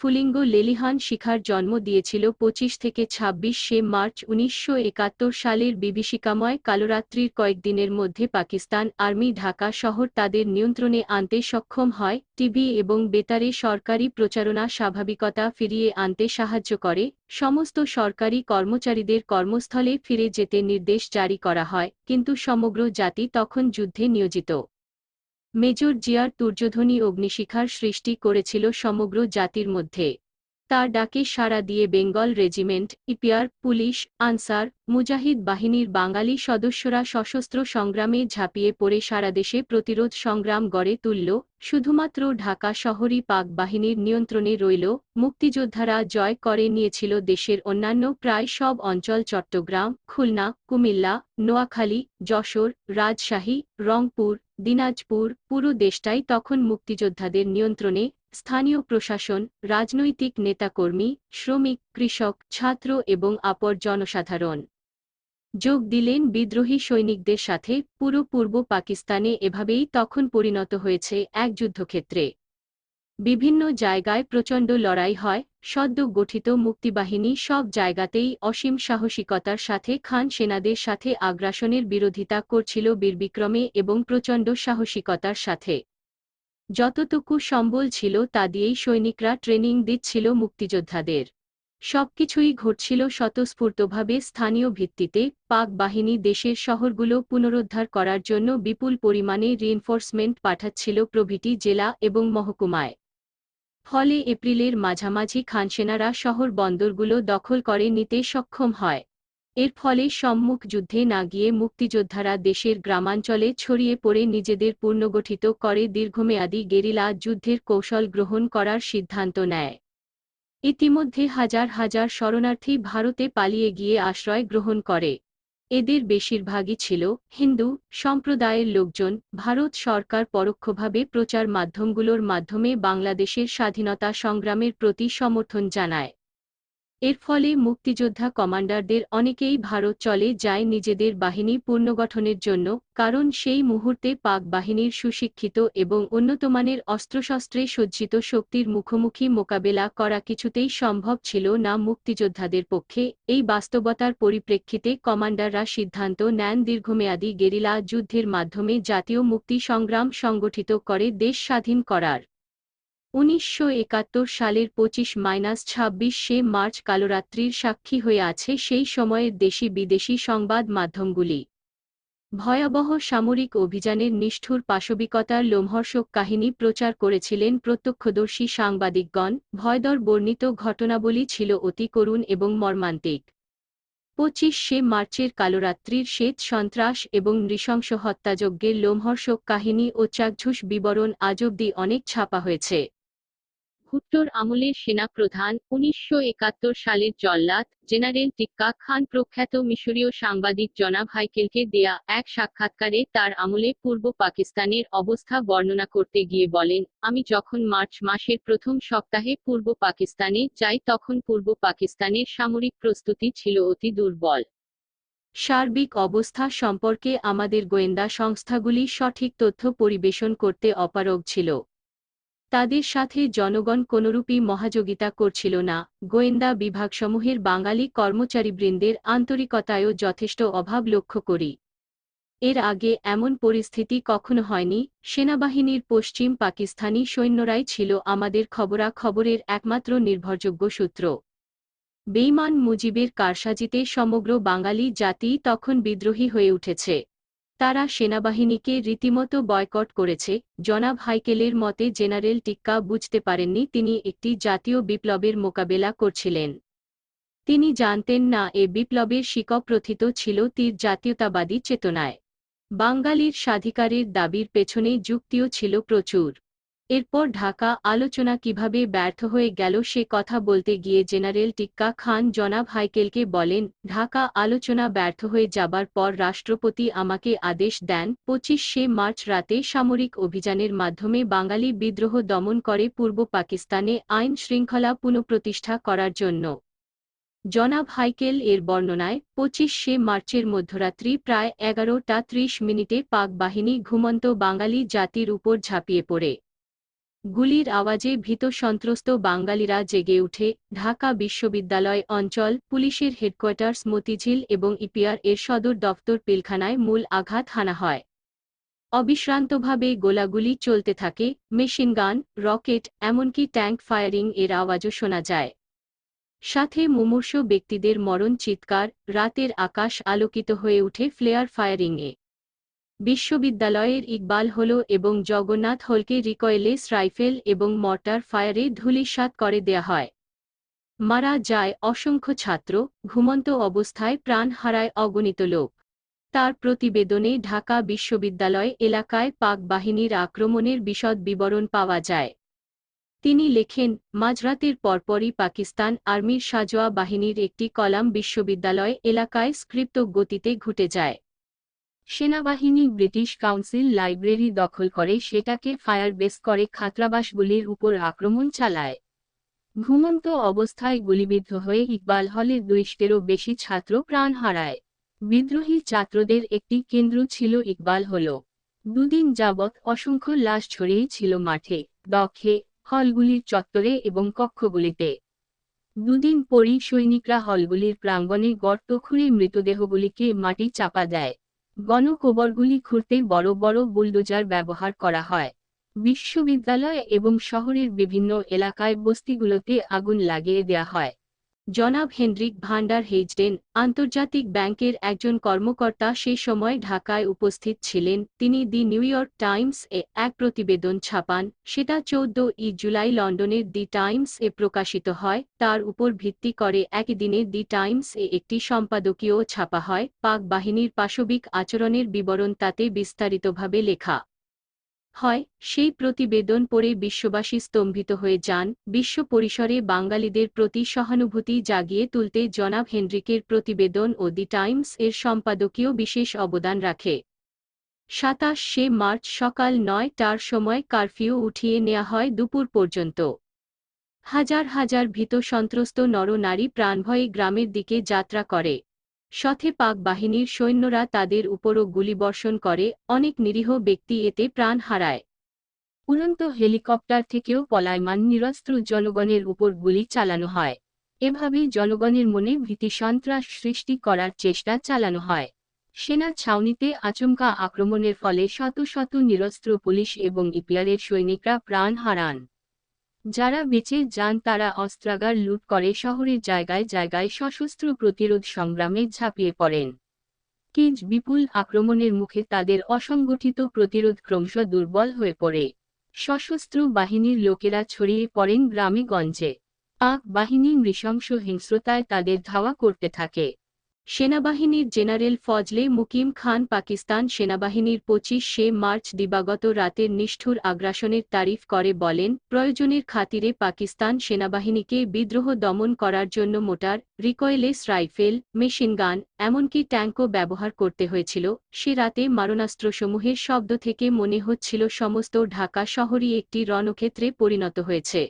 স্ফুলিঙ্গ লেলিহান শিখার জন্ম দিয়েছিল পঁচিশ থেকে ছাব্বিশ শে মার্চ উনিশশো একাত্তর সালের বিভীষিকাময় কালরাত্রির কয়েকদিনের মধ্যে পাকিস্তান আর্মি ঢাকা শহর তাদের নিয়ন্ত্রণে আনতে সক্ষম হয় টিভি এবং বেতারে সরকারি প্রচারণা স্বাভাবিকতা ফিরিয়ে আনতে সাহায্য করে, সমস্ত সরকারি কর্মচারীদের কর্মস্থলে ফিরে যেতে নির্দেশ জারি করা হয়, কিন্তু সমগ্র জাতি তখন যুদ্ধে নিয়োজিত। মেজর জিয়ার দুর্যোধনী অগ্নিশিখার সৃষ্টি করেছিল সমগ্র জাতির মধ্যে। তার ডাকে সাড়া দিয়ে Bengal regiment, EPR, police, Ansar, মুজাহিদ বাহিনীর বাঙালি সদস্যরা সশস্ত্র সংগ্রামে ঝাঁপিয়ে পড়ে সারা দেশে প্রতিরোধ সংগ্রাম গড়ে তুলল, শুধুমাত্র ঢাকা শহরই পাক বাহিনীর নিয়ন্ত্রণে রইল, মুক্তিযোদ্ধারা জয় করে নিয়েছিল দেশের অন্যান্য প্রায় সব অঞ্চল চট্টগ্রাম, খুলনা, কুমিল্লা, নোয়াখালী, যশোর, রাজশাহী, রংপুর, দিনাজপুর, পুরো দেশটাই তখন মুক্তিযোদ্ধাদের নিয়ন্ত্রণে স্থানীয় প্রশাসন, রাজনৈতিক নেতাকর্মী, শ্রমিক, কৃষক, ছাত্র এবং আপর জনসাধারণ। যোগ দিলেন বিদ্রোহী সৈনিকদের সাথে পুরো পূর্ব পাকিস্তানে এভাবেই তখন পরিণত হয়েছে এক যুদ্ধক্ষেত্রে। বিভিন্ন জায়গায় প্রচণ্ড লড়াই হয়, সদ্য গঠিত মুক্তিবাহিনী সব জায়গাতেই অসীম সাহসিকতার সাথে খান সেনাদের সাথে আগ্রাসনের বিরোধিতা করছিল বীরবিক্রমে এবং প্রচণ্ড সাহসিকতার সাথে। যতটুকু সম্বল ছিল তা দিয়েই সৈনিকরা ট্রেনিং দিচ্ছিল মুক্তিযোদ্ধাদের। সবকিছুই ঘটছিল স্বতঃস্ফূর্তভাবে স্থানীয় ভিত্তিতে, পাক বাহিনী দেশের শহরগুলো পুনরুদ্ধার করার জন্য বিপুল পরিমাণে রিইনফোর্সমেন্ট পাঠাচ্ছিল প্রভৃতি জেলা এবং মহকুমায়। ফলে এপ্রিলের মাঝামাঝি খানসেনারা শহর বন্দরগুলো দখল করে নিতে সক্ষম হয়। এর ফলে সম্মুখ যুদ্ধে না গিয়ে মুক্তিযোদ্ধারা দেশের গ্রামাঞ্চলে ছড়িয়ে পড়ে নিজেদের পুনর্গঠিত করে দীর্ঘমেয়াদী গেরিলা যুদ্ধের কৌশল গ্রহণ করার সিদ্ধান্ত নেয়। ইতিমধ্যে হাজার হাজার শরণার্থী ভারতে পালিয়ে গিয়ে আশ্রয় গ্রহণ করে। এদের বেশিরভাগই ছিল হিন্দু সম্প্রদায়ের লোকজন। ভারত সরকার পরোক্ষভাবে প্রচার মাধ্যমগুলোর মাধ্যমে বাংলাদেশের স্বাধীনতা সংগ্রামের প্রতি সমর্থন জানায়। এর ফলে মুক্তিযোদ্ধা কমান্ডারদের অনেকেই ভারত চলে যায় নিজেদের বাহিনী পুনর্গঠনের জন্য, কারণ সেই মুহূর্তে পাক বাহিনীর সুশিক্ষিত এবং উন্নতমানের অস্ত্রশস্ত্রে সজ্জিত শক্তির মুখোমুখি মোকাবেলা করা কিছুতেই সম্ভব ছিল না মুক্তিযোদ্ধাদের পক্ষে। এই বাস্তবতার পরিপ্রেক্ষিতে কমান্ডাররা সিদ্ধান্ত নেন দীর্ঘমেয়াদী গেরিলা যুদ্ধের মাধ্যমে জাতীয় মুক্তি সংগ্রাম সংগঠিত করে দেশ স্বাধীন করার। উনিশশো একাত্তর সালের পঁচিশ মাইনাস ছাব্বিশে মার্চ কালরাত্রির সাক্ষী হয়ে আছে সেই সময়ের দেশি বিদেশি সংবাদ মাধ্যমগুলি। ভয়াবহ সামরিক অভিযানের নিষ্ঠুর পাশবিকতার লোমহর্ষক কাহিনী প্রচার করেছিলেন প্রত্যক্ষদর্শী সাংবাদিকগণ, ভয়দর বর্ণিত ঘটনাবলী ছিল অতি করুণ এবং মর্মান্তিক। পঁচিশ মার্চের কালরাত্রির শ্বেত সন্ত্রাস এবং নৃশংস হত্যাযজ্ঞের লোমহর্ষক কাহিনী ও চাকঝুষ বিবরণ আজব্দি অনেক ছাপা হয়েছে। ভুট্টোর আমলের সেনাপ্রধান উনিশশো একাত্তর সালের জল্লাদ, জেনারেল টিক্কা খান প্রখ্যাত মিশরীয় সাংবাদিক জনাব হাইকেলকে দেয়া এক সাক্ষাৎকারে তার আমলে পূর্ব পাকিস্তানের অবস্থা বর্ণনা করতে গিয়ে বলেন, আমি যখন মার্চ মাসের প্রথম সপ্তাহে পূর্ব পাকিস্তানে যাই তখন পূর্ব পাকিস্তানের সামরিক প্রস্তুতি ছিল অতি দুর্বল। সার্বিক অবস্থা সম্পর্কে আমাদের গোয়েন্দা সংস্থাগুলি সঠিক তথ্য পরিবেশন করতে অপারগ ছিল। তাদের সাথে জনগণ কোনরূপই মহাযোগিতা করছিল না। গোয়েন্দা বিভাগসমূহের বাঙালি কর্মচারীবৃন্দের আন্তরিকতায়ও যথেষ্ট অভাব লক্ষ্য করি। এর আগে এমন পরিস্থিতি কখনো হয়নি। সেনাবাহিনীর পশ্চিম পাকিস্তানি সৈন্যরাই ছিল আমাদের খবরা খবরের একমাত্র নির্ভরযোগ্য সূত্র। বেইমান মুজিবের কারসাজিতে সমগ্র বাঙালি জাতি তখন বিদ্রোহী হয়ে উঠেছে। তারা সেনাবাহিনীকে রীতিমতো বয়কট করেছে। জনাব হাইকেলের মতে, জেনারেল টিক্কা বুঝতে পারেননি তিনি একটি জাতীয় বিপ্লবের মোকাবেলা করছিলেন। তিনি জানতেন না, এ বিপ্লবের শিকপ্রথিত ছিল তীর জাতীয়তাবাদী চেতনায়। বাঙালির স্বাধিকারের দাবির পেছনে যুক্তিও ছিল প্রচুর। এরপর ঢাকা আলোচনা কীভাবে ব্যর্থ হয়ে গেল সে কথা বলতে গিয়ে জেনারেল টিক্কা খান জনাব হাইকেলকে বলেন, ঢাকা আলোচনা ব্যর্থ হয়ে যাবার পর রাষ্ট্রপতি আমাকে আদেশ দেন, পঁচিশে মার্চ রাতে সামরিক অভিযানের মাধ্যমে বাঙালি বিদ্রোহ দমন করে পূর্ব পাকিস্তানে আইন শৃঙ্খলা পুনঃপ্রতিষ্ঠা করার জন্য। জনাব হাইকেল এর বর্ণনায়, পঁচিশে মার্চের মধ্যরাত্রি প্রায় এগারোটা ত্রিশ মিনিটে পাক বাহিনী ঘুমন্ত বাঙালি জাতির উপর ঝাঁপিয়ে পড়ে। গুলির আওয়াজে ভীত সন্ত্রস্ত বাঙালিরা জেগে উঠে ঢাকা বিশ্ববিদ্যালয় অঞ্চল, পুলিশের হেডকোয়ার্টার্স মতিঝিল এবং ইপিআর এর সদর দফতর পিলখানায় মূল আঘাত হানা হয়। অবিশ্রান্তভাবে গোলাগুলি চলতে থাকে মেশিনগান রকেট, এমনকি ট্যাঙ্ক ফায়ারিং এর আওয়াজও শোনা যায়। সাথে মুমূর্ষ ব্যক্তিদের মরণ চিৎকার, রাতের আকাশ আলোকিত হয়ে ওঠে ফ্লেয়ার ফায়ারিংয়ে। বিশ্ববিদ্যালয়ের ইকবাল হল এবং জগন্নাথ হলকে রিকয়েলেস রাইফেল এবং মর্টার ফায়ারে ধূলিসাৎ করে দেয়া হয়। মারা যায় অসংখ্য ছাত্র, ঘুমন্ত অবস্থায় প্রাণ হারায় অগণিত লোক। তার প্রতিবেদনে ঢাকা বিশ্ববিদ্যালয় এলাকায় পাক বাহিনীর আক্রমণের বিশদ বিবরণ পাওয়া যায়। তিনি লেখেন, মাঝরাতের পরপরই পাকিস্তান আর্মির সাজোয়া বাহিনীর একটি কলাম বিশ্ববিদ্যালয় এলাকায় স্ক্রিপ্ত গতিতে ঘুটে যায়। সেনাবাহিনী ব্রিটিশ কাউন্সিল লাইব্রেরি দখল করে, সেটাকে ফায়ার বেস করে খাত্রাবাসগুলির উপর আক্রমণ চালায়। ঘুমন্ত অবস্থায় গুলিবিদ্ধ হয়ে ইকবাল হলের দুইশটেরও বেশি ছাত্র প্রাণ হারায়। বিদ্রোহী ছাত্রদের একটি কেন্দ্র ছিল ইকবাল হল। দুদিন যাবৎ অসংখ্য লাশ ছড়িয়ে ছিল মাঠে দক্ষে হলগুলির চত্বরে এবং কক্ষগুলিতে। দুদিন পরই সৈনিকরা হলগুলির প্রাঙ্গণে গর্ত খুঁড়ে মৃতদেহগুলিকে মাটি চাপা দেয়। গণকবরগুলি খুঁড়তে বড় বড় বুলডোজার ব্যবহার করা হয়। বিশ্ববিদ্যালয় এবং শহরের বিভিন্ন এলাকায় বস্তিগুলোতে আগুন লাগিয়ে দেয়া হয়। জনাব হেনরিক ভান্ডার হেজডেন আন্তর্জাতিক ব্যাংকের একজন কর্মকর্তা সে সময় ঢাকায় উপস্থিত ছিলেন। তিনি দি নিউ ইয়র্ক টাইমস এ এক প্রতিবেদন ছাপান। সেটা চৌদ্দ ই জুলাই লন্ডনের দি টাইমস এ প্রকাশিত হয়। তার উপর ভিত্তি করে একই দিনে দি টাইমস এ একটি সম্পাদকীয় ছাপা হয়। পাক বাহিনীর পাশবিক আচরণের বিবরণ তাতে বিস্তারিতভাবে লেখা হয়, সেই প্রতিবেদন পড়ে বিশ্ববাসী স্তম্ভিত হয়ে যান, বিশ্ব পরিসরে বাঙালিদের প্রতি সহানুভূতি জাগিয়ে তুলতে জনাব হেনরিকের প্রতিবেদন ও দি টাইমস এর সম্পাদকীয় বিশেষ অবদান রাখে। সাতাশ মার্চ সকাল নয়টার সময় কারফিউ উঠিয়ে নেওয়া হয় দুপুর পর্যন্ত। হাজার হাজার ভীত সন্ত্রস্ত নরনারী প্রাণভয়ে গ্রামের দিকে যাত্রা করে। সথে পাক বাহিনীর সৈন্যরা তাদের উপরও গুলিবর্ষণ করে, অনেক নিরীহ ব্যক্তি এতে প্রাণ হারায়। উড়ন্ত হেলিকপ্টার থেকেও পলায়মান নিরস্ত্র জনগণের উপর গুলি চালানো হয়। এভাবে জনগণের মনে ভীতি সন্ত্রাস সৃষ্টি করার চেষ্টা চালানো হয়। সেনা ছাউনিতে আচমকা আক্রমণের ফলে শত শত নিরস্ত্র পুলিশ এবং ইপিআরের সৈনিকরা প্রাণ হারান। যারা বেঁচে যান তারা অস্ত্রাগার লুট করে শহরের জায়গায় জায়গায় সশস্ত্র প্রতিরোধ সংগ্রামে ঝাঁপিয়ে পড়েন। কিজ বিপুল আক্রমণের মুখে তাদের অসংগঠিত প্রতিরোধ ক্রমশ দুর্বল হয়ে পড়ে। সশস্ত্র বাহিনীর লোকেরা ছড়িয়ে পড়েন গ্রামে গঞ্জে। পাক বাহিনী নৃশংস হিংস্রতায় তাদের ধাওয়া করতে থাকে। সেনাবাহিনীর জেনারেল ফজলে মুকিম খান পাকিস্তান সেনাবাহিনীর পঁচিশ মার্চ দিবাগত রাতের নিষ্ঠুর আগ্রাসনের তারিফ করে বলেন, প্রয়োজনের খাতিরে পাকিস্তান সেনাবাহিনীকে বিদ্রোহ দমন করার জন্য মোটার, রিকয়েলেস রাইফেল মেশিনগান এমনকি ট্যাঙ্কও ব্যবহার করতে হয়েছিল। সে রাতে মারণাস্ত্রসমূহের শব্দ থেকে মনে হচ্ছিল সমস্ত ঢাকা শহরই একটি রণক্ষেত্রে পরিণত হয়েছে।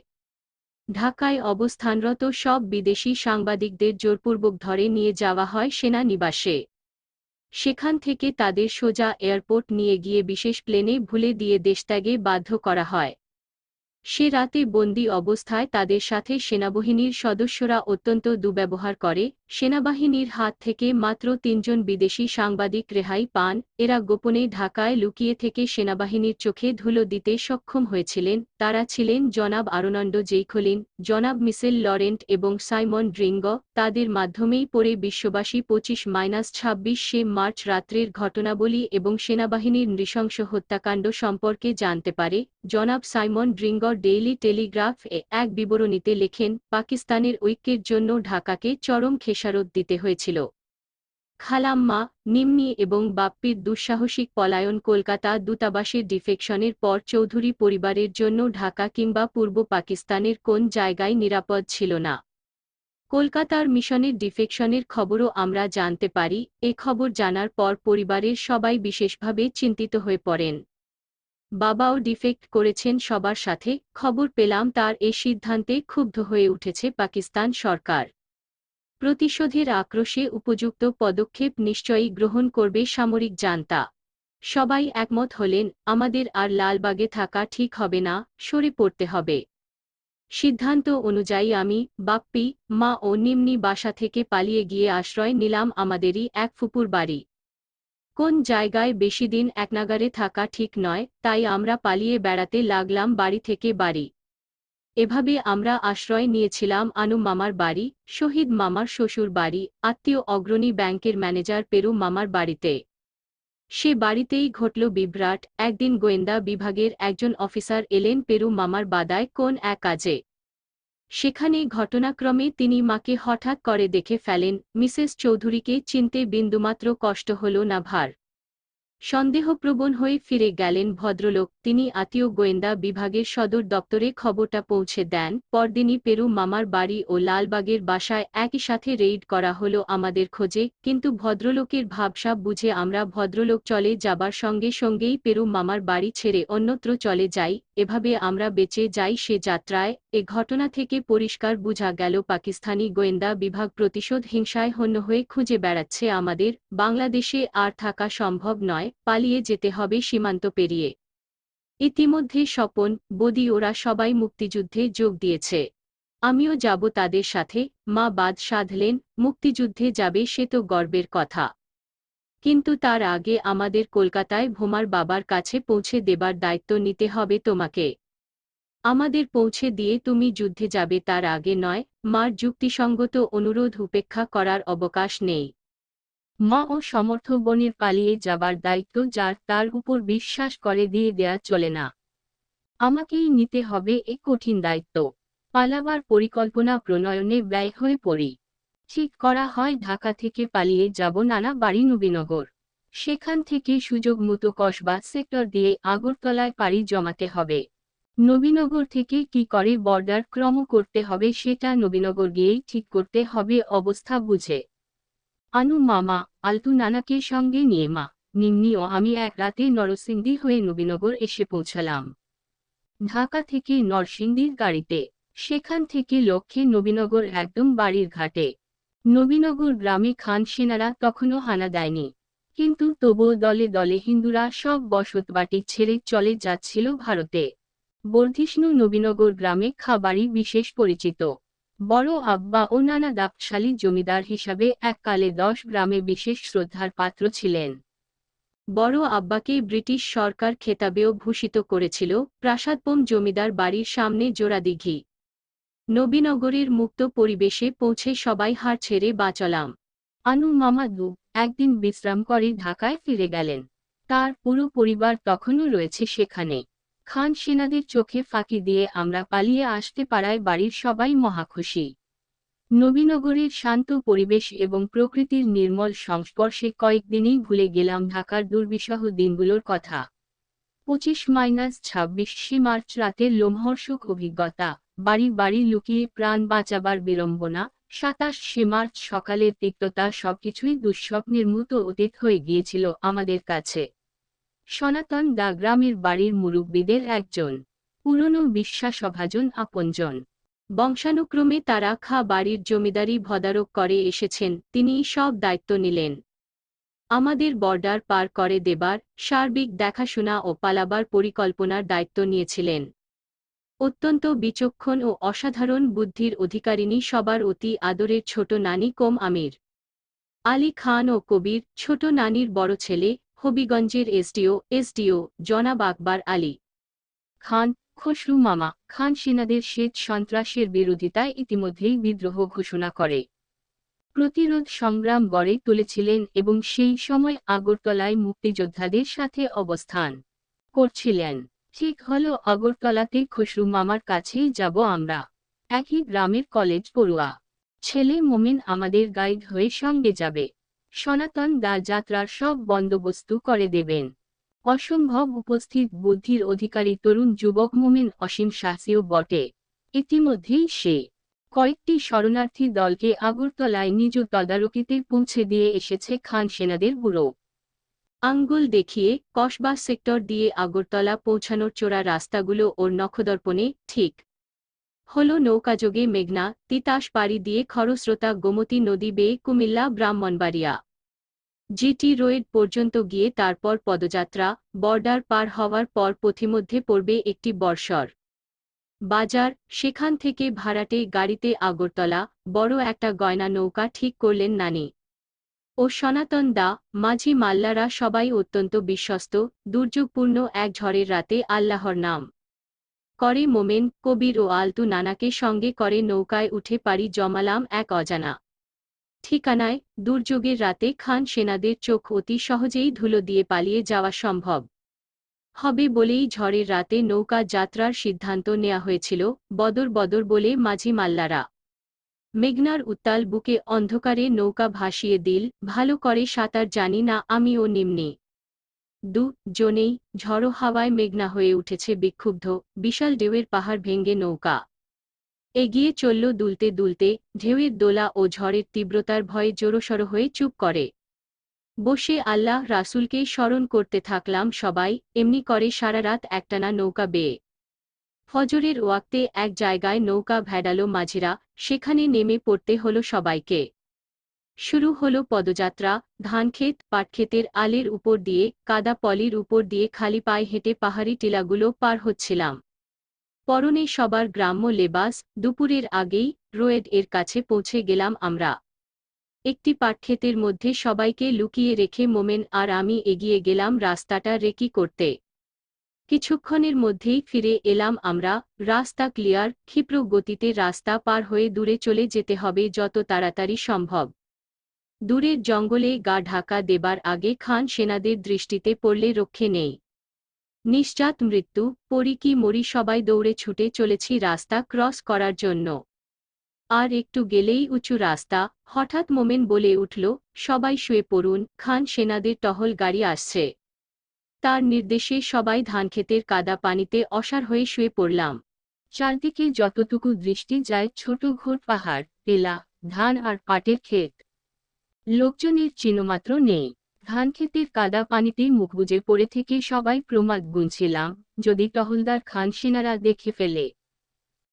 ঢাকায় অবস্থানরত সব বিদেশি সাংবাদিকদের জোরপূর্বক ধরে নিয়ে যাওয়া হয় সেনানিবাসে। সেখান থেকে তাদের সোজা এয়ারপোর্ট নিয়ে গিয়ে বিশেষ প্লেনে ভুলে দিয়ে দেশত্যাগে বাধ্য করা হয়। সে রাতে বন্দি অবস্থায় তাদের সাথে সেনাবাহিনীর সদস্যরা অত্যন্ত দুর্ব্যবহার করে। সেনাবাহিনীর হাত থেকে মাত্র তিনজন বিদেশি সাংবাদিক রেহাই পান। এরা গোপনে ঢাকায় লুকিয়ে থেকে সেনাবাহিনীর চোখে ধুলো দিতে সক্ষম হয়েছিলেন। তারা ছিলেন জনাব আরনন্ড জেইখলিন, জনাব মিসেল লরেন্ট এবং সাইমন ড্রিঙ্গ। তাদের মাধ্যমেই পরে বিশ্ববাসী পঁচিশ মাইনাস ছাব্বিশ মার্চ রাত্রের ঘটনাবলী এবং সেনাবাহিনীর নৃশংস হত্যাকাণ্ড সম্পর্কে জানতে পারে। জনাব সাইমন ড্রিঙ্গ ডেইলি টেলিগ্রাফ এ এক বিবরণীতে লেখেন, পাকিস্তানের ঐক্যের জন্য ঢাকাকে চরম খেসারত দিতে হয়েছিল। খালাম্মা নিম্নি এবং বাপ্পির দুঃসাহসিক পলায়ন কলকাতা দূতাবাসের ডিফেকশনের পর চৌধুরী পরিবারের জন্য ঢাকা কিংবা পূর্ব পাকিস্তানের কোন জায়গায় নিরাপদ ছিল না। কলকাতার মিশনের ডিফেকশনের খবরও আমরা জানতে পারি, এ খবর জানার পর পরিবারের সবাই বিশেষভাবে চিন্তিত হয়ে পড়েন। বাবাও ডিফেক্ট করেছেন সবার সাথে। খবর পেলাম তার এ সিদ্ধান্তে ক্ষুব্ধ হয়ে উঠেছে পাকিস্তান সরকার। প্রতিশোধের আক্রোশে উপযুক্ত পদক্ষেপ নিশ্চয়ই গ্রহণ করবে সামরিক জান্তা। সবাই একমত হলেন, আমাদের আর লালবাগে থাকা ঠিক হবে না, সরে পড়তে হবে। সিদ্ধান্ত অনুযায়ী আমি, বাপ্পি, মা ও নিম্নি বাসা থেকে পালিয়ে গিয়ে আশ্রয় নিলাম আমাদেরই এক ফুপুর বাড়ি। কোন জায়গায় বেশি দিন একনাগারে থাকা ঠিক নয়, তাই আমরা পালিয়ে বেড়াতে লাগলাম বাড়ি থেকে বাড়ি। এভাবে আমরা আশ্রয় নিয়েছিলাম আনু মামার বাড়ি, শহীদ মামার শ্বশুর বাড়ি, আত্মীয় অগ্রণী ব্যাংকের ম্যানেজার পেরু মামার বাড়িতে। সে বাড়িতেই ঘটল বিভ্রাট, একদিন গোয়েন্দা বিভাগের একজন অফিসার এলেন পেরু মামার বাদায়, কোন এক কাজে। সেখানে ঘটনাক্রমে তিনি মাকে হঠাৎ করে দেখে ফেলেন, মিসেস চৌধুরীকে চিনতে বিন্দুমাত্র কষ্ট হল না ভার। সন্দেহপ্রবণ হয়ে ফিরে গেলেন ভদ্রলোক, তিনি আত্মীয় গোয়েন্দা বিভাগের সদর দপ্তরে খবরটা পৌঁছে দেন, পরদিনই পেরু মামার বাড়ি ও লালবাগের বাসায় একই সাথে রেইড করা হলো আমাদের খোঁজে, কিন্তু ভদ্রলোকের ভাবসাব বুঝে আমরা ভদ্রলোক চলে যাবার সঙ্গে সঙ্গেই পেরু মামার বাড়ি ছেড়ে অন্যত্র চলে যাই এভাবে আমরা বেঁচে যাই সে যাত্রায়, এ ঘটনা থেকে পরিষ্কার বোঝা গেল পাকিস্তানি গোয়েন্দা বিভাগ প্রতিশোধ হিংসায় হন্য হয়ে খুঁজে বেড়াচ্ছে আমাদের, বাংলাদেশে আর থাকা সম্ভব নয়, পালিয়ে যেতে হবে সীমান্ত পেরিয়ে। ইতিমধ্যে স্বপন, বদি ওরা সবাই মুক্তিযুদ্ধে যোগ দিয়েছে। আমিও যাব তাদের সাথে, মা বাদ সাধলেন মুক্তিযুদ্ধে যাবে সে তো গর্বের কথা। কিন্তু তার আগে আমাদের কলকাতায় ভোমার বাবার কাছে পৌঁছে দেবার দায়িত্ব নিতে হবে তোমাকে। আমাদের পৌঁছে দিয়ে তুমি যুদ্ধে যাবে তার আগে নয়, মার যুক্তিসঙ্গত অনুরোধ উপেক্ষা করার অবকাশ নেই। মা ও সমর্থ বোনের পালিয়ে যাবার দায়িত্ব যার, তার উপর বিশ্বাস করে দিয়ে দেয়া চলে না। আমাকেই নিতে হবে এ কঠিন দায়িত্ব। পালাবার পরিকল্পনা প্রণয়নে ব্যয় হয়ে পড়ি। ঠিক করা হয়, ঢাকা থেকে পালিয়ে যাব নানা বাড়ি নবীনগর। সেখান থেকে সুযোগ মতো কসবা সেক্টর দিয়ে আগরতলায় পাড়ি জমাতে হবে। নবীনগর থেকে কি করে বর্ডার ক্রম করতে হবে সেটা নবীনগর গিয়েই ঠিক করতে হবে অবস্থা বুঝে। আনু মামা, আলতু নানাকে সঙ্গে নিয়ে মা, নিম্নি ও আমি এক রাতে নরসিংদী হয়ে নবীনগর এসে পৌঁছালাম। ঢাকা থেকে নরসিংদীর গাড়িতে, সেখান থেকে লক্ষ্যে নবীনগর একদম বাড়ির ঘাটে। নবীনগর গ্রামে খান সেনারা তখনও হানা দেয়নি। কিন্তু তবুও দলে দলে হিন্দুরা সব বসতবাটি ছেড়ে চলে যাচ্ছিল ভারতে। বর্ধিষ্ণু নবীনগর গ্রামে খাবারই বিশেষ পরিচিত। বড় আব্বা ও নানা দাপশালী জমিদার হিসাবে এককালে দশ গ্রামে বিশেষ শ্রদ্ধার পাত্র ছিলেন। বড় আব্বাকে ব্রিটিশ সরকার খেতাবেও ভূষিত করেছিল। প্রাসাদপম জমিদার বাড়ির সামনে জোড়াদিঘি। নবীনগরের মুক্ত পরিবেশে পৌঁছে সবাই হার ছেড়ে বাঁচলাম আনু মামাদু একদিন বিশ্রাম করে ঢাকায় ফিরে গেলেন। তার পুরো পরিবার তখনও রয়েছে সেখানে। খান সেনাদের চোখে ফাঁকি দিয়ে আমরা পালিয়ে আসতে পারায় বাড়ির সবাই মহাখুশি নবীনগরের শান্ত পরিবেশ এবং প্রকৃতির নির্মল সংস্পর্শে কয়েকদিনই ভুলে গেলাম ঢাকার দুর্বিষহ দিনগুলোর কথা। পঁচিশ মাইনাস ছাব্বিশে মার্চ রাতের লোমহর্ষক অভিজ্ঞতা। বাড়ি বাড়ি লুকিয়ে প্রাণ বাঁচাবার বিড়ম্বনা, সাতাশ সে মার্চ সকালের তিক্ততা সবকিছুই দুঃস্বপ্নের মতো অতীত হয়ে গিয়েছিল আমাদের কাছে। সনাতন দা গ্রামের বাড়ির মুরব্বীদের একজন। পুরনো বিশ্বাসভাজন আপনজন। বংশানুক্রমে তারা খা বাড়ির জমিদারি ভদারক করে এসেছেন, তিনি সব দায়িত্ব নিলেন। আমাদের বর্ডার পার করে দেবার সার্বিক দেখাশোনা ও পালাবার পরিকল্পনার দায়িত্ব নিয়েছিলেন। অত্যন্ত বিচক্ষণ ও অসাধারণ বুদ্ধির অধিকারিণী সবার অতি আদরের ছোট নানি কোম আমির। আলী খান ও কবির ছোট নানির বড় ছেলে, হবিগঞ্জের এসডিও এসডিও, জনাব আকবর আলী। খান, খসরু মামা। খান সেনাদের শ্বেত সন্ত্রাসের বিরোধিতায় ইতিমধ্যেই বিদ্রোহ ঘোষণা করে। প্রতিরোধ সংগ্রাম গড়ে তুলেছিলেন এবং সেই সময় আগরতলায় মুক্তিযোদ্ধাদের সাথে অবস্থান করছিলেন। ঠিক হল, আগরতলাতে খসরু মামার কাছেই যাব আমরা। একই গ্রামের কলেজ পড়ুয়া। ছেলে মোমিন আমাদের গাইড হয়ে সঙ্গে যাবে। সনাতন দা যাত্রার সব বন্দোবস্ত করে দেবেন। অসম্ভব উপস্থিত বুদ্ধির অধিকারী তরুণ যুবক মোমিন অসীম শাসীও বটে। ইতিমধ্যেই সে কয়েকটি শরণার্থী দলকে আগরতলায় নিজ তদারকিতে পৌঁছে দিয়ে এসেছে খান সেনাদের বুড়ো আঙ্গুল দেখিয়ে কসবা সেক্টর দিয়ে আগরতলা পৌঁছানোর চোরা রাস্তাগুলো ওর নখদর্পণে, ঠিক। হল নৌকাযোগে মেঘনা, তিতাস পাড়ি দিয়ে খরস্রোতা গোমতী নদী বেয়ে কুমিল্লা, ব্রাহ্মণবাড়িয়া। জিটি রোড পর্যন্ত গিয়ে তারপর পদযাত্রা, বর্ডার পার হওয়ার পর পথিমধ্যে পড়বে একটি বর্ষর বাজার, সেখান থেকে ভাড়াটে গাড়িতে আগরতলা, বড় একটা গয়না নৌকা ঠিক করলেন নানি। ও সনাতন দা, মাঝি মাল্লারা সবাই অত্যন্ত বিশ্বস্ত, দুর্যোগপূর্ণ এক ঝড়ের রাতে আল্লাহর নাম করে মোমেন, কবির ও আলতু নানাকে সঙ্গে করে নৌকায় উঠে পারি জমালাম এক অজানা ঠিকানায়, দুর্যোগের রাতে খান সেনাদের চোখ অতি সহজেই ধুলো দিয়ে পালিয়ে যাওয়া সম্ভব। হবে বলেই ঝড়ের রাতে নৌকা যাত্রার সিদ্ধান্ত নেওয়া হয়েছিল, বদর বদর বলে মাঝি মাল্লারা মেঘনার উত্তাল বুকে অন্ধকারে নৌকা ভাসিয়ে দিল, ভালো করে সাঁতার জানি না আমি ও নিম্নে। দু জনেই ঝড়ো হাওয়ায় মেঘনা হয়ে উঠেছে বিক্ষুব্ধ, বিশাল ঢেউয়ের পাহাড় ভেঙ্গে নৌকা। এগিয়ে চলল দুলতে দুলতে, ঢেউয়ের দোলা ও ঝড়ের তীব্রতার ভয়ে জোরসড় হয়ে চুপ করে। বসে আল্লাহ রাসূলকে স্মরণ করতে থাকলাম সবাই, এমনি করে সারা রাত একটানা নৌকা বেয়ে। ফজরের ওয়াক্তে এক জায়গায় নৌকা ভেড়ালো মাঝিরা, সেখানে নেমে পড়তে হলো সবাইকে। শুরু হলো পদযাত্রা, ধানক্ষেত, পাটক্ষেতের আলের উপর দিয়ে, কাদা পলির উপর দিয়ে খালি পায়ে হেঁটে পাহাড়ি টিলাগুলো পার হচ্ছিলাম। পরনে সবার গ্রাম্য লেবাস, দুপুরের আগেই রোয়েড এর কাছে পৌঁছে গেলাম আমরা। একটি পাটক্ষেতের মধ্যে সবাইকে লুকিয়ে রেখে মোমেন আর আমি এগিয়ে গেলাম রাস্তাটা রেকি করতে। কিছুক্ষণের মধ্যেই ফিরে এলাম আমরা, রাস্তা ক্লিয়ার, ক্ষিপ্র গতিতে রাস্তা পার হয়ে দূরে চলে যেতে হবে যত তাড়াতাড়ি সম্ভব। দূরের জঙ্গলে গা ঢাকা দেবার আগে খান সেনাদের দৃষ্টিতে পড়লে রক্ষে নেই। নিশ্চাত মৃত্যু, পরি কি মরি সবাই দৌড়ে ছুটে চলেছি রাস্তা ক্রস করার জন্য। আর একটু গেলেই উঁচু রাস্তা, হঠাৎ মোমেন বলে উঠল, সবাই শুয়ে পড়ুন, খান সেনাদের টহল গাড়ি আসছে। তার নির্দেশে সবাই ধানক্ষেতের কাদা পানিতে অসার হয়ে শুয়ে পড়লাম। চারদিকে যতটুকু দৃষ্টি যায় ছোট ঘোর পাহাড়, টেলা, ধান আর পাটের ক্ষেত। লোকজনের চিহ্নমাত্র নেই। ধান ক্ষেতের কাদা পানিতে মুখ বুজে পড়ে থেকে সবাই প্রমাদ গুনছিলাম, যদি টহলদার খান সেনারা দেখে ফেলে।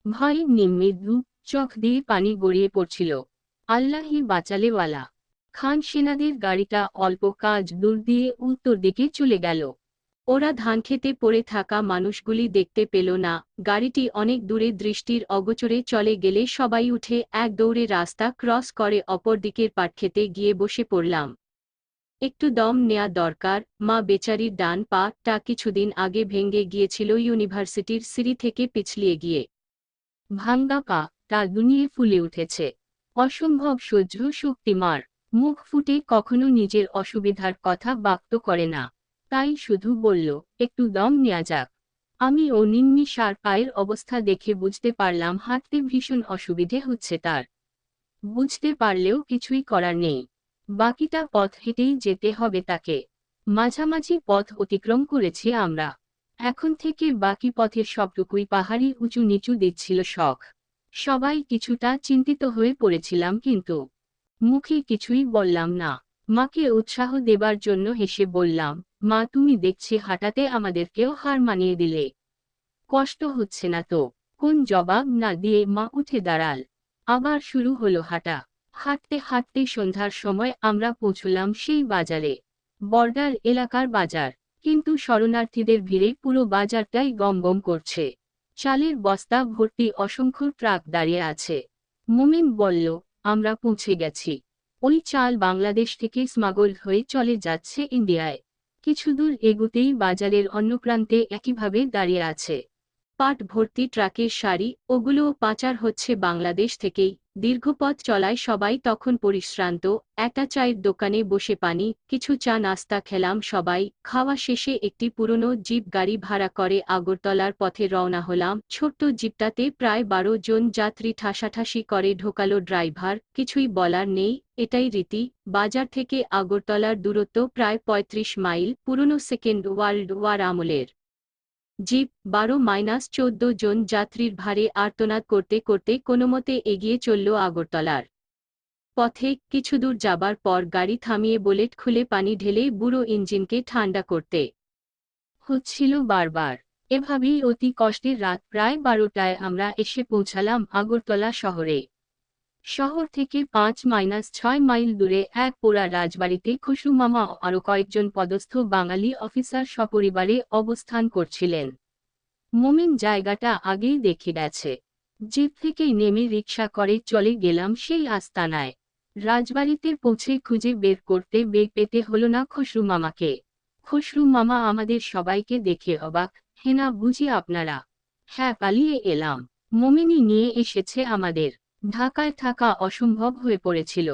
ভয়ে নিম্নে দু চোখ দিয়ে পানি গড়িয়ে পড়ছিল। আল্লাহি বাঁচালেওয়ালা খান সেনাদের গাড়িটা অল্প কাজ দূর দিয়ে উত্তর দিকে চলে গেল। ওরা ধানক্ষেতে পড়ে থাকা মানুষগুলি দেখতে পেল না। গাড়িটি অনেক দূরে দৃষ্টির অগোচরে চলে গেলে সবাই উঠে এক দৌড়ে রাস্তা ক্রস করে অপর দিকের পাটক্ষেতে গিয়ে বসে পড়লাম। একটু দম নেয়া দরকার, মা বেচারির ডান পা টা কিছুদিন আগে ভেঙ্গে গিয়েছিল ইউনিভার্সিটির সিঁড়ি থেকে পিছলিয়ে গিয়ে। ভাঙ্গা পা তা দুনিয়ে ফুলে উঠেছে। অসম্ভব সহ্য শক্তিমার, মুখ ফুটে কখনো নিজের অসুবিধার কথা ব্যক্ত করে না। তাই শুধু বলল, একটু দম নেওয়া যাক। আমি ও নিম্নি সার পায়ের অবস্থা দেখে বুঝতে পারলাম হাঁটতে ভীষণ অসুবিধে হচ্ছে তার। বুঝতে পারলেও কিছুই করার নেই। বাকিটা পথ হেঁটেই যেতে হবে তাকে। মাঝামাঝি পথ অতিক্রম করেছি আমরা। এখন থেকে বাকি পথের সবটুকুই পাহাড়ি, উঁচু, নিচু দিচ্ছিল শখ। সবাই কিছুটা চিন্তিত হয়ে পড়েছিলাম কিন্তু মুখে কিছুই বললাম না। মাকে উৎসাহ দেবার জন্য হেসে বললাম মা, তুমি দেখছি হাঁটাতে আমাদেরকেও হার মানিয়ে দিলে। কষ্ট হচ্ছে না তো? কোন জবাব না দিয়ে মা উঠে দাঁড়াল। আবার শুরু হলো হাঁটা। হাঁটতে হাঁটতে সন্ধ্যার সময় আমরা পৌঁছলাম সেই বাজারে। বর্ডার এলাকার বাজার। কিন্তু শরণার্থীদের ভিড়ে পুরো বাজারটাই গমগম করছে। চালের বস্তা ভর্তি অসংখ্য ট্রাক দাঁড়িয়ে আছে। মুমিন বলল, আমরা পৌঁছে গেছি। ওই চাল বাংলাদেশ থেকে স্মাগল হয়ে চলে যাচ্ছে ইন্ডিয়ায়। কিছু দূর এগুতেই বাজারের অন্য প্রান্তে একইভাবে দাঁড়িয়ে আছে। পাট ভর্তি ট্রাকের শাড়ি ওগুলোও পাচার হচ্ছে বাংলাদেশ থেকেই। দীর্ঘপথ চলায় সবাই তখন পরিশ্রান্ত একটা চায়ের দোকানে বসে পানি, কিছু চা নাস্তা খেলাম সবাই, খাওয়া শেষে একটি পুরনো জিপ গাড়ি ভাড়া করে আগরতলার পথে রওনা হলাম, ছোট্ট জিপটাতে প্রায় বারো জন যাত্রী ঠাসাঠাসি করে ঢোকালো ড্রাইভার, কিছুই বলার নেই, এটাই রীতি, বাজার থেকে আগরতলার দূরত্ব প্রায় ৩৫ মাইল, পুরনো সেকেন্ড ওয়ার্ল্ড ওয়ার আমলের। জিপ বারো মাইনাস চোদ্দ জন যাত্রীর ভারে আর্তনাদ করতে করতে কোনোমতে এগিয়ে চলল আগরতলার পথে কিছুদূর যাবার পর গাড়ি থামিয়ে বুলেট খুলে পানি ঢেলে বুড়ো ইঞ্জিনকে ঠান্ডা করতে হচ্ছিল বারবার। এভাবেই অতি কষ্টের রাত, প্রায় বারোটায় আমরা এসে পৌঁছালাম আগরতলা শহরে। শহর থেকে পাঁচ মাইনাস ছয় মাইল দূরে এক পোড়া রাজবাড়িতে খসরু মামা ও আরও কয়েকজন পদস্থ বাঙালি অফিসার সপরিবারে অবস্থান করছিলেন। মোমিন জায়গাটা আগেই দেখে গেছে। জিপ থেকে নেমে রিক্সা করে চলে গেলাম সেই আস্তানায়। রাজবাড়িতে পৌঁছে খুঁজে বের করতে বেগ পেতে হলো না খসরু মামাকে খসরু মামা আমাদের সবাইকে দেখে অবাক, হেনা, বুঝি আপনারা? হ্যাঁ পালিয়ে এলাম। মমিনী নিয়ে এসেছে আমাদের। ঢাকায় থাকা অসম্ভব হয়ে পড়েছিল।